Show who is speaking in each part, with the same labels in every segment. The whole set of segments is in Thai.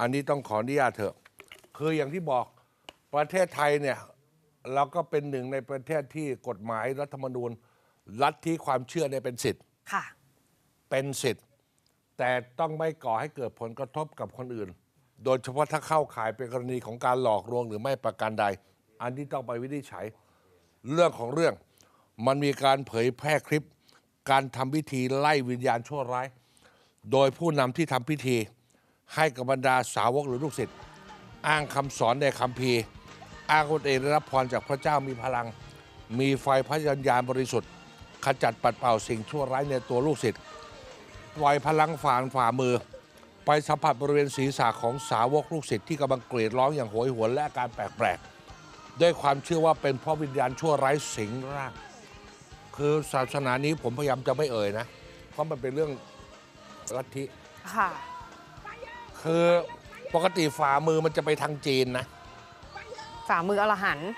Speaker 1: อันนี้ต้องขออนุญาตเถอะ คืออย่างที่บอกประเทศไทยเนี่ย เราก็เป็นหนึ่งในประเทศที่กฎหมายรัฐธรรมนูญลัทธิความเชื่อเนี่ยเป็นสิทธิ์
Speaker 2: ค่ะ
Speaker 1: เป็นสิทธิ์ แต่ต้องไม่ก่อให้เกิดผลกระทบกับคนอื่น โดยเฉพาะถ้าเข้าข่ายเป็นกรณีของการหลอกลวงหรือไม่ประการใด อันนี้ต้องไปวินิจฉัย เรื่องของเรื่องมันมีการเผยแพร่คลิป การทำพิธีไล่วิญญาณชั่วร้าย โดยผู้นำที่ทำพิธี ให้กับบรรดาสาวกหรือลูกศิษย์อ้างคำสอนในคัมภีร์ อ้างตนเองได้รับพรจากพระเจ้ามีพลัง มีไฟพระยัญญาณบริสุทธิ์ ขจัดปัดเป่าสิ่งชั่วร้ายในตัวลูกศิษย์ปล่อยพลังฝ่านฝ่ามือ ไปสัมผัสบริเวณศีรษะของสาวกลูกศิษย์ที่กำลังกรีดร้องอย่างโหยหวนและอาการแปลกๆด้วยความเชื่อว่าเป็นเพราะวิญญาณชั่วร้ายสิงร่าง คือศาสนานี้ผมพยายามจะไม่เอ่ยนะ เพราะมันเป็นเรื่องลัทธิ
Speaker 2: ค่ะ
Speaker 1: คือปกติฝ่ามือมันจะไปทางจีนนะ
Speaker 2: ฝ่ามืออรหันต์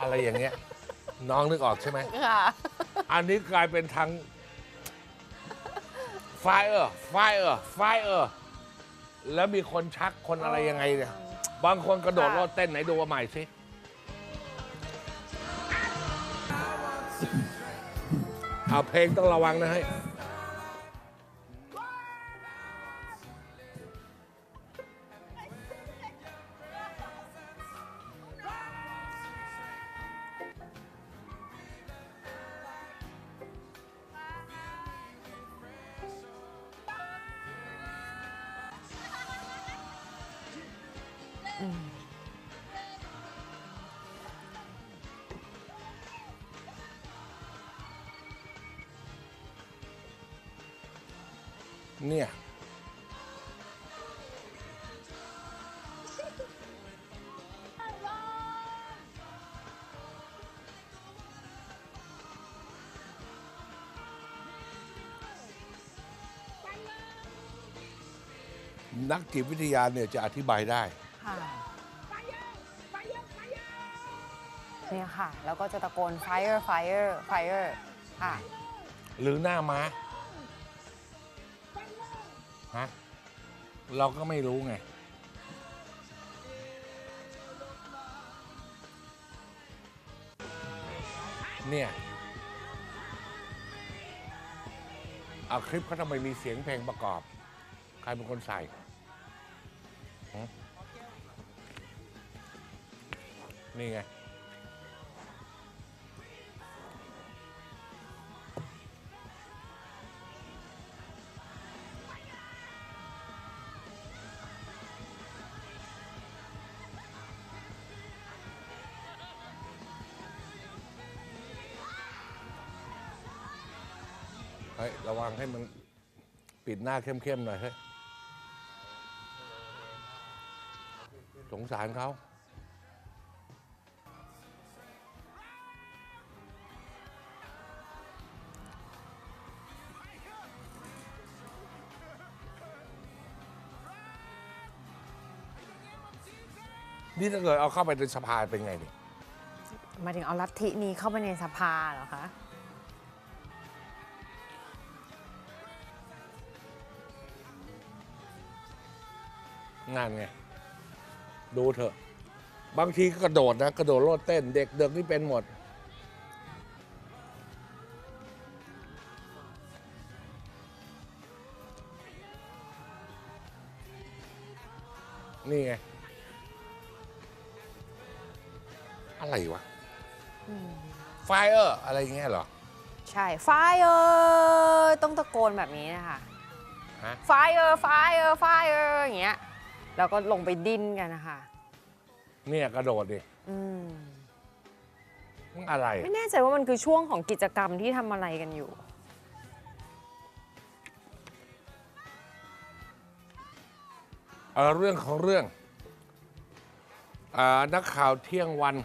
Speaker 1: อะไรอย่างเงี้ย น้องนึกออกใช่ไหม
Speaker 2: ค่ะ
Speaker 1: อันนี้กลายเป็นทางไฟเออร์ไฟเออร์ไฟเออร์แล้วมีคนชักคนอะไรยังไงเนี่ย บางคนกระโดดโลดเต้นไหนดูว่าใหม่สิ เอาเพลงต้องระวังนะเฮ้ เนี่ยนักจิตวิทยาเนี่ยจะอธิบายได้
Speaker 2: ค่ะเนี่ยค่ะ แล้วก็จะตะโกน fire fire fire ค่ะ
Speaker 1: หรือหน้าม้าฮะเราก็ไม่รู้ไง เนี่ย เอาคลิปเขาทำไมมีเสียงเพลงประกอบ ใครเป็นคนใส่ นี่ไง เฮ้ย ระวังให้มันปิดหน้าเข้มๆหน่อยเฮ้ย สงสารเขา นี่ถ้าเกิดเอาเข้าไปในสภาเป็นไงนี่
Speaker 2: หมายถึงเอาลัทธินี้เข้าไปในสภาเหรอคะ
Speaker 1: งานไง ดูเถอะ บางทีก็กระโดดนะ กระโดดโลดเต้น เด็กเด็กนี่เป็นหมด นี่ไง อะไรวะไฟเออร์อะไรอย่างเงี้ยเหรอ
Speaker 2: ใช่ fire ต้องตะโกนแบบนี้นะคะ
Speaker 1: ฮะ
Speaker 2: fire fire fire อย่างเงี้ยแล้วก็ลงไปดิ้นกันนะคะ
Speaker 1: เนี่ยกระโดดดิ
Speaker 2: อืม
Speaker 1: มันอะไร
Speaker 2: ไม่แน่ใจว่ามันคือช่วงของกิจกรรมที่ทำอะไรกันอยู่
Speaker 1: เอ่อเรื่องของเรื่องอานักข่าวเที่ยงวัน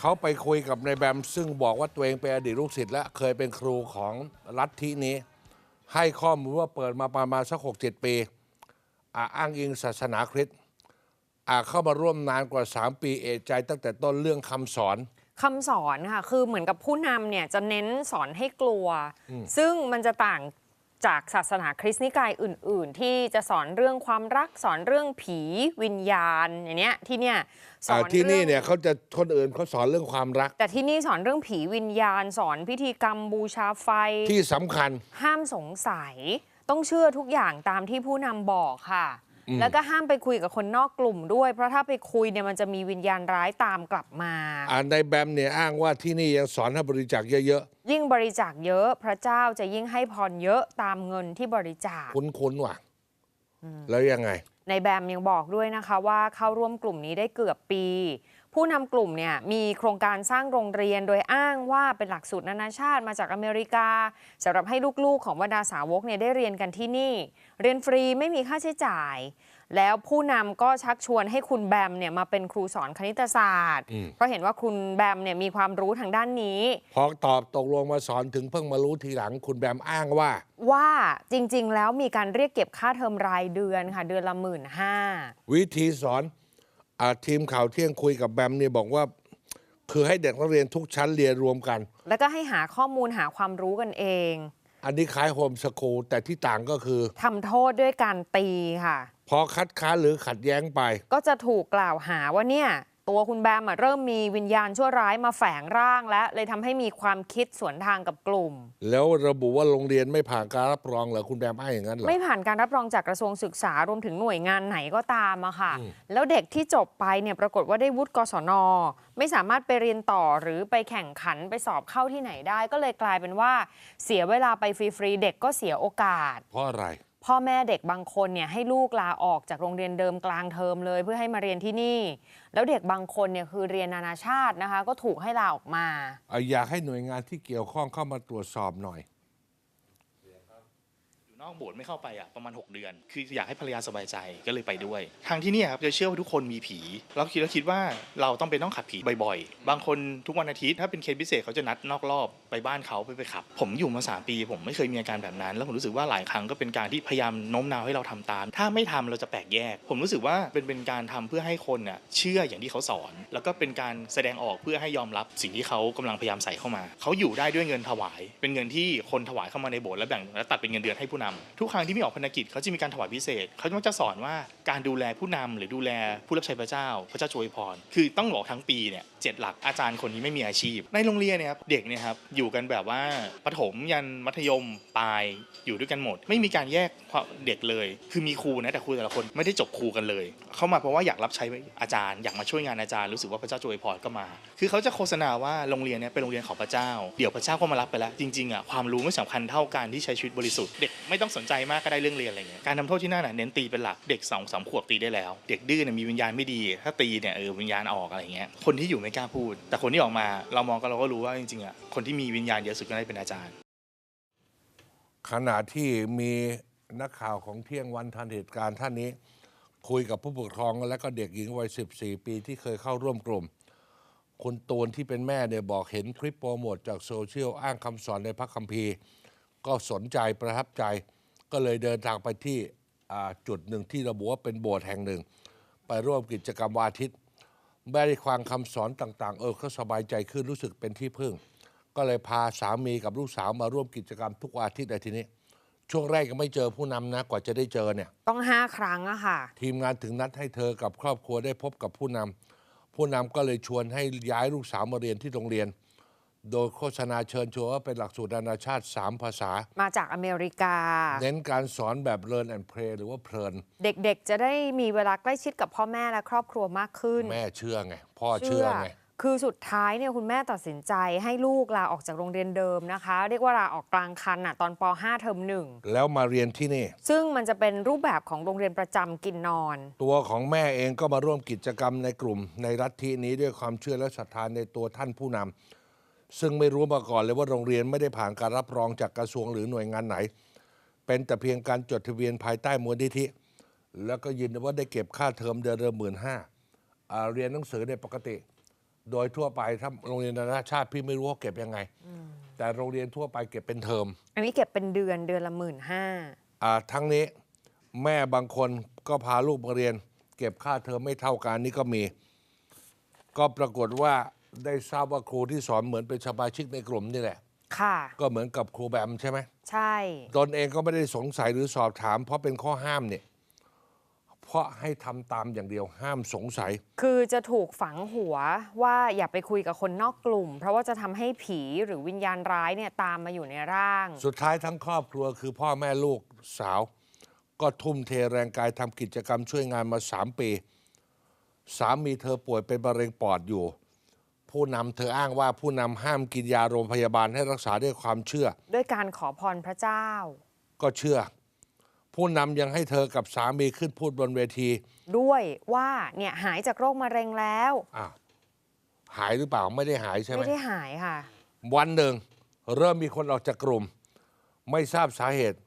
Speaker 1: เขาไปคุยกับนายแบมซึ่งบอกว่าตัวเองเป็นอดีตลูกศิษย์และเคยเป็นครูของลัทธินี้ ให้ข้อมูลว่าเปิดมาประมาณสักหกเจ็ดปีอาอ้างอิงศาสนาคริสต์อาเข้ามาร่วมนานกว่า 3 ปีเอกใจตั้งแต่ต้นเรื่องคำสอน
Speaker 2: คำสอนค่ะ คือเหมือนกับผู้นำเนี่ยจะเน้นสอนให้กลัว ซึ่งมันจะต่าง จากศาสนาคริสต์นิกายอื่น ๆ ที่จะสอนเรื่องความรักสอนเรื่องผีวิญญาณอย่างเนี้ยที่เนี่ยสอ
Speaker 1: อ่านที่นี่
Speaker 2: รื่อง
Speaker 1: เนี่ยเขาจะคนอื่นเขาสอนเรื่องความรัก
Speaker 2: แต่ที่นี่สอนเรื่องผีวิญญาณ สอนพิธีกรรมบูชาไฟ
Speaker 1: ที่สำคัญ
Speaker 2: ห้ามสงสัย ต้องเชื่อทุกอย่างตามที่ผู้นำบอกค่ะ แล้วก็ห้ามไปคุยกับคนนอกกลุ่มด้วย เพราะถ้าไปคุยเนี่ยมันจะมีวิญญาณร้ายตามกลับมา
Speaker 1: อ่าในแบมเนี่ยอ้างว่าที่นี่ยังสอนให้บริจาคเยอะ
Speaker 2: ยิ่งบริจาคเยอะ พระเจ้าจะยิ่งให้พรเยอะตามเงินที่บริจาค
Speaker 1: ๆคุ้นๆว่ะแล้วยังไง
Speaker 2: ในแบมยังบอกด้วยนะคะว่าเข้าร่วมกลุ่มนี้ได้เกือบปี ผู้นำกลุ่มเนี่ยมีโครงการสร้างโรงเรียนโดยอ้างว่าเป็นหลักสูตรนานาชาติมาจากอเมริกาสำหรับให้ลูกๆ ของบรรดาสาวกเนี่ยได้เรียนกันที่นี่ เรียนฟรีไม่มีค่าใช้จ่าย แล้วผู้นำก็ชักชวนให้คุณแบมเนี่ยมาเป็นครูสอนคณิตศาสตร์
Speaker 1: อืม
Speaker 2: เพราะเห็นว่าคุณแบมเนี่ยมีความรู้ทางด้านนี้
Speaker 1: พอตอบตกลงมาสอนถึงเพิ่งมารู้ทีหลังคุณแบมอ้างว่า
Speaker 2: ว่าจริงๆ แล้วมีการเรียกเก็บค่าเทอมรายเดือนค่ะเดือนละหมื่นห้า
Speaker 1: วิธีสอนอา ทีมข่าวเที่ยงคุยกับแบมเนี่ยบอกว่า คือให้เด็กนักเรียนทุกชั้นเรียนรวมกัน
Speaker 2: แล้วก็ให้หาข้อมูลหาความรู้กันเอง
Speaker 1: อันนี้คล้ายโฮมสคูลแต่ที่ต่างก็คือ
Speaker 2: ทำโทษด้วยการตีค่ะ
Speaker 1: พอคัดค้านหรือขัดแย้งไป
Speaker 2: ก็จะถูกกล่าวหาว่าเนี่ย ตัวคุณแบมอะเริ่มมีวิญญาณชั่วร้ายมาแฝงร่างแล้วเลยทำให้มีความคิดสวนทางกับกลุ่ม
Speaker 1: แล้วระบุว่าโรงเรียนไม่ผ่านการรับรองเหรอคุณแบมอ้างอย่างนั้นเหรอ
Speaker 2: ไม่ผ่านการรับรองจากกระทรวงศึกษารวมถึงหน่วยงานไหนก็ตามอะค่ะ แล้วเด็กที่จบไปเนี่ยปรากฏว่าได้วุฒิกศน ไม่สามารถไปเรียนต่อหรือไปแข่งขันไปสอบเข้าที่ไหนได้ ก็เลยกลายเป็นว่าเสียเวลาไปฟรีๆเด็กก็เสียโอกาส
Speaker 1: เพราะอะไร
Speaker 2: พ่อแม่เด็กบางคนเนี่ยให้ลูกลาออกจากโรงเรียนเดิมกลางเทอมเลย เพื่อให้มาเรียนที่นี่ แล้วเด็กบางคนเนี่ยคือเรียนนานาชาตินะคะ ก็ถูกให้ลาออกมา
Speaker 1: อยากให้หน่วยงานที่เกี่ยวข้องเข้ามาตรวจสอบหน่อย
Speaker 3: อยู่นอกโบสถ์ไม่เข้าไปอะประมาณ 6 เดือน คืออยากให้ภรรยาสบายใจก็เลยไปด้วย ทางที่นี่ครับจะเชื่อว่าทุกคนมีผีเราคิดแล้วคิดว่าเราต้องไปต้องขับผีบ่อยๆ บางคนทุกวันอาทิตย์ถ้าเป็นเคสพิเศษเขาจะนัดนอกรอบไปบ้านเขาไปไปขับ ผมอยู่มา3ปี ผมไม่เคยมีอาการแบบนั้น แล้วผมรู้สึกว่าหลายครั้งก็เป็นการที่พยายามโน้มน้าวให้เราทำตาม ถ้าไม่ทำเราจะแปลกแยก ผมรู้สึกว่าเป็นเป็นการทำเพื่อให้คนน่ะเชื่ออย่างที่เขาสอน แล้วก็เป็นการแสดงออกเพื่อให้ยอมรับสิ่งที่เขากำลังพยายามใส่เข้ามา เขาอยู่ได้ด้วยเงินถวาย เป็นเงินที่คนถวายเข้ามาในโบสถ์แล้วแบ่งแล้วตัดเป็นเงินเดือนให้ผู้นำทุกครั้งที่มีออกพนกิจเขาจะมีการถวายพิเศษเขามักจะสอนว่าการดูแลผู้นำหรือดูแลผู้รับใช้พระเจ้า พระเจ้าช่วยพร คือต้องบอกทั้งปีเนี่ยเจ็ดหลักอาจารย์คนนี้ไม่มีอาชีพ ในโรงเรียนเนี่ยครับเด็กเนี่ยครับอยู่กันแบบว่าประถมยันมัธยมปลายอยู่ด้วยกันหมด ไม่มีการแยกเด็กเลย คือมีครูนะแต่ครูแต่ละคนไม่ได้จบครูกันเลย เข้ามาเพราะว่าอยากรับใช้อาจารย์อยากมาช่วยงานอาจารย์รู้สึกว่าพระเจ้าช่วยพรก็มา คือเขาจะโฆษณาว่าโรงเรียนเนี่ยเป็นโรงเรียนของพระเจ้า เดี๋ยวพระเจ้าก็มารับไปแล้ว จริงๆอะความรู้ไม่สำคัญเท่าการที่ใช้ชีวิตบริสุทธิ์เด็ก ไม่ต้องสนใจมากก็ได้เรื่องเรียนอะไรเงี้ยการทำโทษที่นั่นน่ะเน้นตีเป็นหลักเด็กสองสามขวบตีได้แล้ว เด็กดื้อเนี่ยมีวิญญาณไม่ดี ถ้าตีเนี่ยเออวิญญาณออกอะไรเงี้ยคนที่อยู่ไม่กล้าพูด แต่คนที่ออกมาเรามองก็เราก็รู้ว่าจริงๆอะคนที่มีวิญญาณเยอะสุดก็ได้เป็นอาจารย์
Speaker 1: ขณะที่มีนักข่าวของเที่ยงวันทันเหตุการณ์ท่านนี้ คุยกับผู้ปกครองและก็เด็กหญิงวัย 14 ปีที่เคยเข้าร่วมกลุ่มคุณตูนที่เป็นแม่เนี่ยบอกเห็นคลิปโปรโมทจากโซเชียลอ้างคำสอนในพระคัมภีร์ ก็สนใจประทับใจ ก็เลยเดินทางไปที่อ่าจุดหนึ่งที่ระบุว่าเป็นโบสถ์แห่งหนึ่ง ไปร่วมกิจกรรมวันอาทิตย์แม่ได้ความคำสอนต่าง ๆ เออเขาสบายใจขึ้นรู้สึกเป็นที่พึ่ง ก็เลยพาสามีกับลูกสาวมาร่วมกิจกรรมทุกวันอาทิตย์ในทีนี้ช่วงแรกยังไม่เจอผู้นำนะกว่าจะได้เจอเนี่ย
Speaker 2: ต้องห้าครั้งอะค่ะ
Speaker 1: ทีมงานถึงนัดให้เธอกับครอบครัวได้พบกับผู้นำผู้นำก็เลยชวนให้ย้ายลูกสาวมาเรียนที่โรงเรียน โดยโฆษณาเชิญชวนว่าเป็นหลักสูตรนานาชาติ 3 ภาษา
Speaker 2: มาจากอเมริกา
Speaker 1: เน้นการสอนแบบ learn and play หรือว่าเพลิน
Speaker 2: เด็กๆ จะได้มีเวลาใกล้ชิดกับพ่อแม่และครอบครัวมากขึ้น
Speaker 1: แม่เชื่อไง พ่อเชื่อไง
Speaker 2: คือสุดท้ายเนี่ยคุณแม่ตัดสินใจให้ลูกลาออกจากโรงเรียนเดิมนะคะ เรียกว่าลาออกกลางคันอะตอนป .5 เทอมหนึ่ง
Speaker 1: แล้วมาเรียนที่นี่
Speaker 2: ซึ่งมันจะเป็นรูปแบบของโรงเรียนประจำกินนอน
Speaker 1: ตัวของแม่เองก็มาร่วมกิจกรรมในกลุ่ม ในรัฐที่นี้ด้วยความเชื่อและศรัทธาในตัวท่านผู้นำ ซึ่งไม่รู้มาก่อนเลยว่าโรงเรียนไม่ได้ผ่านการรับรองจากกระทรวงหรือหน่วยงานไหน เป็นแต่เพียงการจดทะเบียนภายใต้มูลนิธิ แล้วก็ยืนยันว่าได้เก็บค่าเทอมเดือนละหมื่นห้าเรียนหนังสือในปกติ โดยทั่วไปถ้าโรงเรียนนานาชาติพี่ไม่รู้ว่าเก็บยังไง แต่โรงเรียนทั่วไปเก็บเป็นเทอม
Speaker 2: อันนี้เก็บเป็นเดือนเดือนละหมื่นห้า
Speaker 1: อ่าทั้งนี้แม่บางคนก็พาลูกมาเรียน เก็บค่าเทอมไม่เท่ากันนี่ก็มี ก็ปรากฏว่า ได้ทราบว่าครูที่สอนเหมือนเป็นสมาชิกในกลุ่มนี่แหละ
Speaker 2: ค่ะ
Speaker 1: ก็เหมือนกับครูแบมใช่ไหม
Speaker 2: ใช่
Speaker 1: ตนเองก็ไม่ได้สงสัยหรือสอบถาม เพราะเป็นข้อห้ามเนี่ย เพราะให้ทำตามอย่างเดียวห้ามสงสัย
Speaker 2: คือจะถูกฝังหัวว่าอย่าไปคุยกับคนนอกกลุ่ม เพราะว่าจะทำให้ผีหรือวิญญาณร้ายเนี่ยตามมาอยู่ในร่าง
Speaker 1: สุดท้ายทั้งครอบครัวคือพ่อแม่ลูกสาว ก็ทุ่มเทแรงกายทำกิจกรรมช่วยงานมาสามปี สามีเธอป่วยเป็นมะเร็งปอดอยู่ ผู้นำเธออ้างว่าผู้นำห้ามกินยาโรงพยาบาลให้รักษาด้วยความเชื่อ
Speaker 2: ด้วยการขอพรพระเจ้า
Speaker 1: ก็เชื่อ ผู้นำยังให้เธอกับสามีขึ้นพูดบนเวที
Speaker 2: ด้วยว่าเนี่ยหายจากโรคมะเร็งแล้ว
Speaker 1: อ้าวหายหรือเปล่าไม่ได้หายใช่ไหม
Speaker 2: ไม่ได้หายค่ะ
Speaker 1: วันหนึ่งเริ่มมีคนออกจากกลุ่ม ไม่ทราบสาเหตุ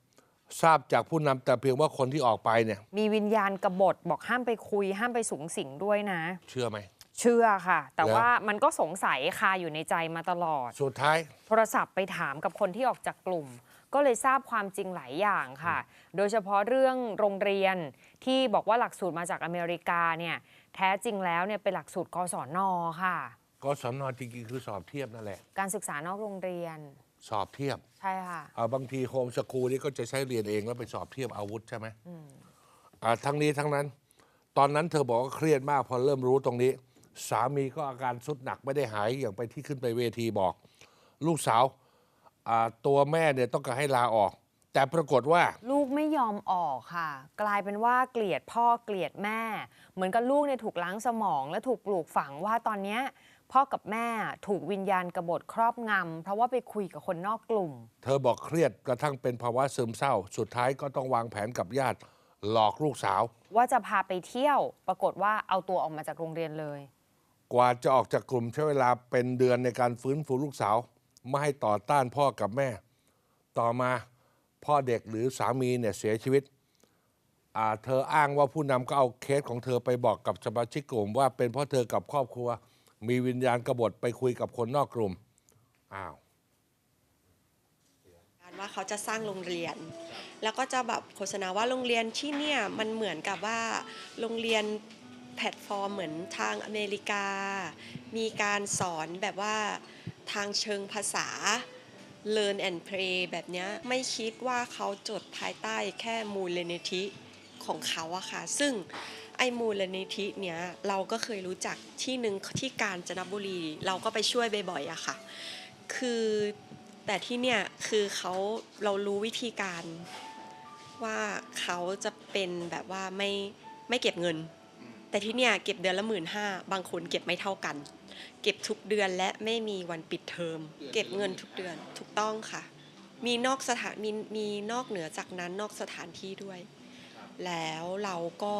Speaker 1: ทราบจากผู้นำแต่เพียงว่าคนที่ออกไปเนี่ย
Speaker 2: มีวิญญาณกบฏบอกห้ามไปคุย ห้ามไปสูงสิงด้วยนะ
Speaker 1: เชื่อไหม
Speaker 2: เชื่อค่ะ แต่
Speaker 1: แล้ว
Speaker 2: ว่ามันก็สงสัยคาอยู่ในใจมาตลอด
Speaker 1: สุดท้าย
Speaker 2: โทรศัพท์ไปถามกับคนที่ออกจากกลุ่ม ก็เลยทราบความจริงหลายอย่างค่ะ โดยเฉพาะเรื่องโรงเรียนที่บอกว่าหลักสูตรมาจากอเมริกาเนี่ยแท้จริงแล้วเนี่ยเป็นหลักสูตรกศนค่ะ
Speaker 1: กศนจริงๆคือสอบเทียบนั่นแหละ
Speaker 2: การศึกษานอกโรงเรียน
Speaker 1: สอบเทียบ
Speaker 2: ใช่ค่ะ
Speaker 1: อ่าบางทีโฮมสกูลนี่ก็จะใช้เรียนเองแล้วไปสอบเทียบอาวุธใช่ไหมอ่าทั้งนี้ทั้งนั้น ตอนนั้นเธอบอกว่าเครียดมากพอเริ่มรู้ตรงนี้ สามีก็อาการสุดหนักไม่ได้หายอย่างไปที่ขึ้นไปเวทีบอก ลูกสาวอ่าตัวแม่เนี่ยต้องการให้ลาออก แต่ปรากฏว่า
Speaker 2: ลูกไม่ยอมออกค่ะ กลายเป็นว่าเกลียดพ่อเกลียดแม่ เหมือนกับลูกเนี่ยถูกล้างสมอง และถูกปลูกฝังว่าตอนเนี้ยพ่อกับแม่ถูกวิญญาณกบฏครอบงำเพราะว่าไปคุยกับคนนอกกลุ่ม
Speaker 1: เธอบอกเครียดกระทั่งเป็นภาวะซึมเศร้า สุดท้ายก็ต้องวางแผนกับญาติหลอกลูกสาว
Speaker 2: ว่าจะพาไปเที่ยว ปรากฏว่าเอาตัวออกมาจากโรงเรียนเลย
Speaker 1: กว่าจะออกจากกลุ่มใช้เวลาเป็นเดือนในการฟื้นฟูลูกสาว ไม่ให้ต่อต้านพ่อกับแม่ ต่อมาพ่อเด็กหรือสามีเนี่ยเสียชีวิต เธออ้างว่าผู้นำก็เอาเคสของเธอไปบอกกับสมาชิกกลุ่ม ว่าเป็นเพราะเธอกับครอบครัว มีวิญญาณกบฏไปคุยกับคนนอกกลุ่ม อ้าว
Speaker 4: ว่าเขาจะสร้างโรงเรียน แล้วก็จะแบบโฆษณาว่าโรงเรียนที่เนี่ยมันเหมือนกับว่าโรงเรียน แพลตฟอร์มเหมือนทางอเมริกา มีการสอนแบบว่าทางเชิงภาษา Learn and Play แบบนี้ไม่คิดว่าเขาจดภายใต้แค่มูลนิธิของเขาอะค่ะ ซึ่งไอ้มูลนิธิเนี้ยเราก็เคยรู้จักที่หนึ่งที่กาญจนบุรี เราก็ไปช่วยบ่อยๆอะค่ะ คือแต่ที่เนี่ยคือเขาเรารู้วิธีการว่าเขาจะเป็นแบบว่าไม่ไม่เก็บเงิน แต่ที่เนี่ยเก็บเดือนละหมื่นห้าบางคนเก็บไม่เท่ากัน เก็บทุกเดือนและไม่มีวันปิดเทอม เก็บเงินทุกเดือนถูกต้องค่ะ มีนอกสถานมีมีนอกเหนือจากนั้นนอกสถานที่ด้วย แล้วเราก็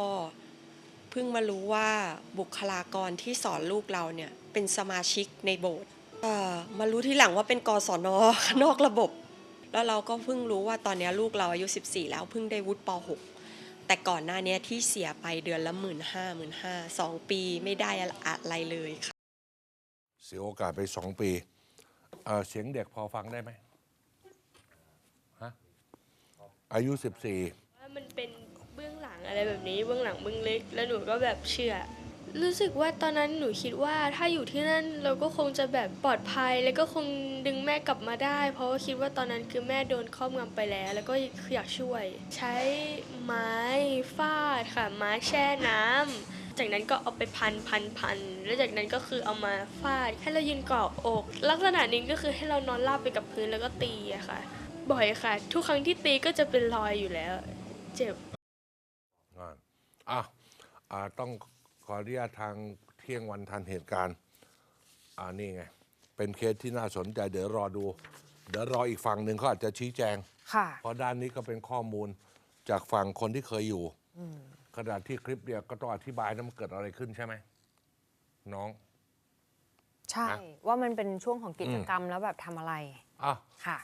Speaker 4: เพิ่งมารู้ว่าบุคลากรที่สอนลูกเราเนี่ยเป็นสมาชิกในโบสถ์มารู้ที่หลังว่าเป็นกศนนอกระบบ แล้วเราก็เพิ่งรู้ว่าตอนนี้ลูกเราอายุ 14 แล้วเพิ่งได้วุฒิป .6 แต่ก่อนหน้านี้ที่เสียไปเดือนละหมื่นห้าหมื่นห้าสองปีไม่ได้อะไรเลยค่ะ
Speaker 1: เสียโอกาสไปสองปีเอ่อเสียงเด็กพอฟังได้ไหมฮะอายุสิบสี่
Speaker 5: ว่ามันเป็นเบื้องหลังอะไรแบบนี้เบื้องหลังเบื้องลึกแล้วหนูก็แบบเชื่อ รู้สึกว่าตอนนั้นหนูคิดว่าถ้าอยู่ที่นั่นเราก็คงจะแบบปลอดภัย แล้วก็คงดึงแม่กลับมาได้ เพราะว่าคิดว่าตอนนั้นคือแม่โดนครอบงำไปแล้ว แล้วก็อยากช่วย ใช้ไม้ฟาดค่ะไม้แช่น้ำจากนั้นก็เอาไปพันพันพันแล้วจากนั้นก็คือเอามาฟาดให้เรายืนเกาะอก ลักษณะนี้ก็คือให้เรานอนราบไปกับพื้นแล้วก็ตีอะค่ะ บ่อยค่ะ ทุกครั้งที่ตีก็จะเป็นรอยอยู่แล้ว เจ็บ
Speaker 1: อ่าอ่าต้อง ออนุญาตทางเที่ยงวันทันเหตุการณ์ อ่านี่ไง เป็นเคสที่น่าสนใจเดี๋ยวรอดู เดี๋ยวรออีกฝั่งหนึ่งเขาอาจจะชี้แจง
Speaker 2: ค่ะ
Speaker 1: เพราะด้านนี้ก็เป็นข้อมูลจากฝั่งคนที่เคยอยู่ขณะที่คลิปเนี่ยก็ต้องอธิบายนะมันเกิดอะไรขึ้นใช่ไหมน้อง
Speaker 2: ใช่
Speaker 1: ฮะ
Speaker 2: ว่ามันเป็นช่วงของกิจกรรมแล้วแบบทำอะไร
Speaker 1: อะ
Speaker 2: ค่ะ